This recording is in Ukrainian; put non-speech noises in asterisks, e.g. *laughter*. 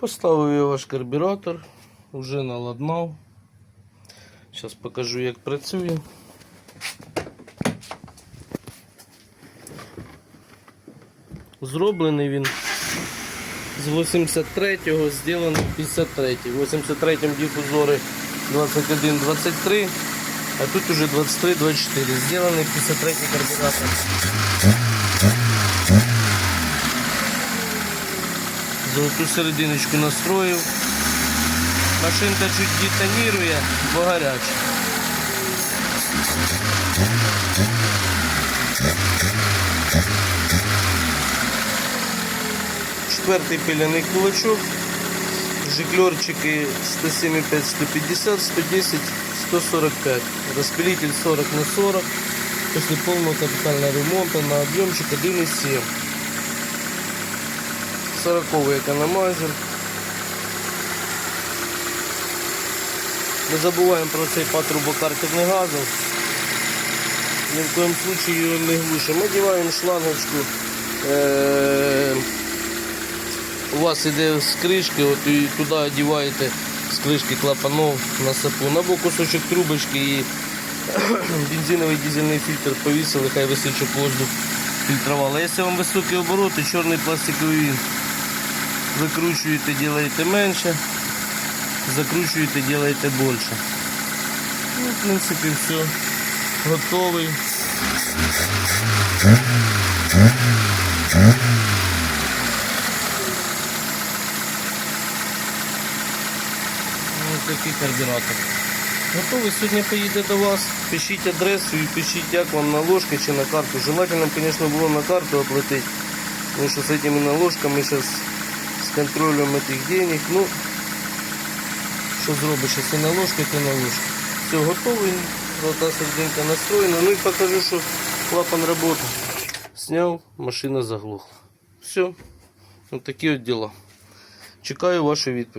Поставив я ваш карбюратор, вже наладнав. Зараз покажу, як працює. Зроблений він з 83-го, зроблений 53-й. В 83-му дифузори 21-23, а тут уже 23-24. Зроблений 53-й карбюратор. Золоту серединочку настроїв. Машинка чуть детонірує, бо гаряча. Четвертий пиляний кулачок. Жиклерчики 107,5, 150, 110, 145. Распилитель 40 на 40. После полного капитального ремонта на объемчик 1,7. 40 економайзер. Не забуваємо про цей патрубокартерний газов. Ни в коем случае ее не глушим. Одеваем шлангочку. Е, У вас іде з кришки, от і туди одіваєте з кришки клапанов на сапу. На бок кусочок трубочки і *coughs* бензиновий дизельний фільтр повісили, хай висить, щоб воздух фільтрувало. Якщо вам високі обороти, чорний пластиковий викручуєте, робите менше, закручуєте, робите більше. Ну, в принципі, все. Готовий. Ось такий карбюратор. Готовий сьогодні поїде до вас. Пишіть адресу і пишіть, як вам на ложки чи на карту. Желательно, звісно, було на карту оплатити. Тому що з цими наложками зараз з контролем этих денег. Ну, що зробиш, якщо наложки, то наложки. Все, готовий. Золота серединка настроєна. Ну і покажу, що клапан працює. Сняв, машина заглохла. Все. Ось такі от діла. Чекаю вашу відповідь.